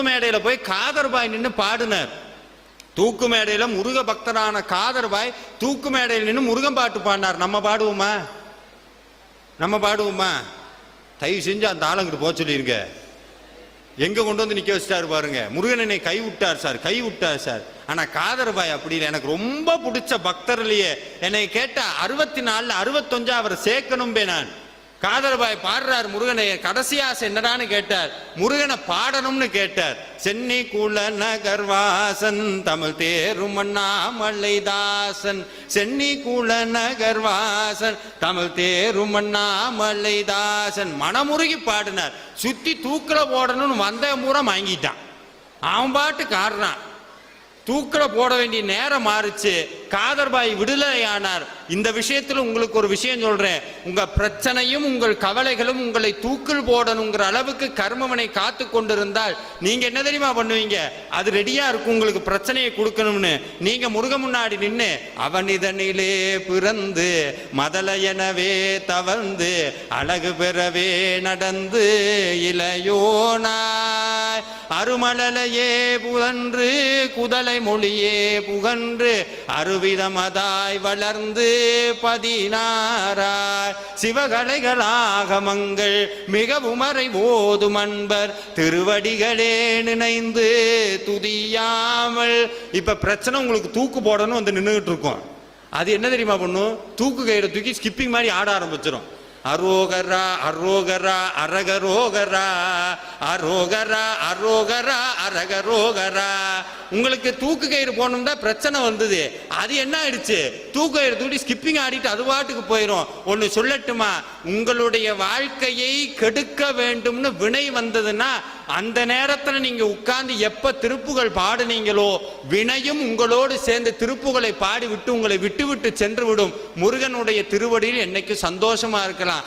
தூக்கு மேடையில போய் காதர்பாய் நின்று பாடினார். தூக்கு மேடையில முருக பக்தரான காதர்பாய் தூக்கு மேடையில் நின்று முருகன் பாட்டு பாடினார். நம்ம பாடுவோமா? நம்ம பாடுவோமா? தயவு செஞ்சு அந்த ஆளுங்கிட்டு போக சொல்லிருங்க. எங்க கொண்டு வந்து நிக்க வச்சிட்டாரு பாருங்க. முருகன் என்னை கை விட்டார் சார் கை விட்டார் சார். ஆனா காதர்பாய் அப்படி இல்லை. எனக்கு ரொம்ப பிடிச்ச பக்தர்லையே என்னை கேட்டா அறுபத்தி நாலில் அறுபத்தொஞ்சா அவரை சேர்க்கணும்பே நான். காதர்பாய் பாடுறார் முருகனை கடைசி ஆசை என்னடான்னு கேட்டார். முருகனை பாடணும்னு கேட்டார். சென்னி குல நகர்வாசன் தமிழ் தேரும் அண்ணாமலைதாசன். சென்னி குல நகர்வாசன் தமிழ் தேரும் அண்ணாமலைதாசன். மனமுருகி பாடினார். சுத்தி தூக்கில போடணும்னு வந்த முறை வாங்கிட்டான் அவன் பாட்டு காரணம் தூக்கில போட வேண்டிய நேரம் மாறுச்சு. காதர்பாய் விடுதலையானார். இந்த விஷயத்தில் உங்களுக்கு ஒரு விஷயம் சொல்றேன். உங்க பிரச்சனையும் உங்கள் கவலைகளும் உங்களை தூக்கில் போடணுங்கிற அளவுக்கு கர்மவனை காத்து கொண்டிருந்தால் நீங்க என்ன தெரியுமா பண்ணுவீங்க? அது ரெடியா இருக்கும் உங்களுக்கு பிரச்சனையை கொடுக்கணும்னு. நீங்க முருக முன்னாடி நின்று அவன் இதனிலே பிறந்து மதலையனவே தவழ்ந்து அழகு பெறவே நடந்து இளையோனாய் அருமலலையே புகன்று குதலை மொழியே புகன்று அருவிதமதாய் வளர்ந்து பதினாராய் சிவகலைகளாகமங்கள் மிகவும் அறை போதும் அன்பர். திருவடிகளே நினைந்து துதியாமல். இப்ப பிரச்சனை உங்களுக்கு தூக்கு போடணும் வந்து நின்றுகிட்டு இருக்கோம். அது என்ன தெரியுமா பண்ணும்? தூக்கு கயிறை தூக்கி ஸ்கிப்பிங் மாதிரி ஆட ஆரம்பிச்சிடும் அரோகரா அரோகரா அரகரோகரா அரோகரா அரோகரா அரகரோகரா. உங்களுக்கு தூக்கு கயிறு போனோம்னா பிரச்சனை வந்தது. அது என்ன ஆயிடுச்சு? தூக்கு கயிறு தூட்டி ஸ்கிப்பிங் ஆடிட்டு அது பாட்டுக்கு போயிடும் ஒன்று சொல்லட்டுமா? உங்களுடைய வாழ்க்கையை கெடுக்க வேண்டும்னு வினை வந்ததுன்னா அந்த நேரத்தில் நீங்க உட்கார்ந்து எப்ப திருப்புகள் பாடுனீங்களோ வினையும் உங்களோடு சேர்ந்து திருப்புகளை பாடி விட்டு உங்களை விட்டு விட்டு சென்று விடும் முருகனுடைய திருவடியில் என்னைக்கு சந்தோஷமா இருக்கலாம்.